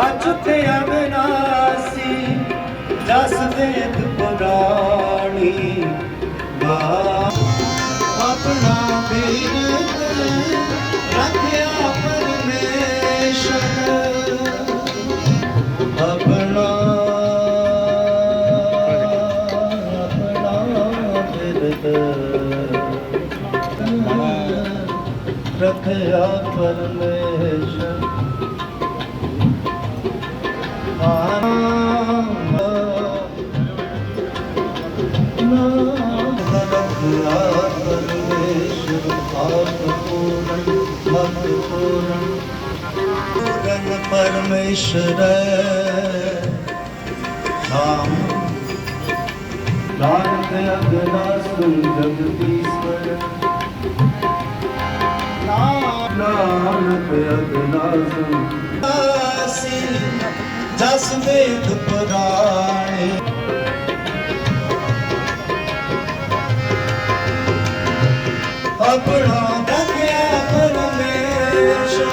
ਅਚੁੱਤ ਅਬਨਾਸੀ ਜਸ ਵੇਦ ਪੁਰਾਣੀ ਬਾ ਆਪਣਾ ਬੀਰਤ ਰੱਖਿਆ ਪਰਮੇਸ਼ਰ। ਆਪਣਾ ਰੱਖਿਆ ਪਰਮੇਸ਼ਰ ਆਪ ਪੂਰਨ ਮਤ ਪੂਰਨ ਪੂਰਨ ਪਰਮੇਸ਼ਰ ਨਾਮ ਨਾਨਕ ਅਗਨਾ ਸੁਨ ਜਗਦੀਸ਼ਵਰ ਨਾਮ ਨਾਨਕ ਅਗਨਾ ਸੁਨ ਜਸ ਵੇਦ ਪੁਰਾਣੇ ਆਪਣਾ ਰੱਖਿਆ ਪਰਮੇਸ਼ਰ।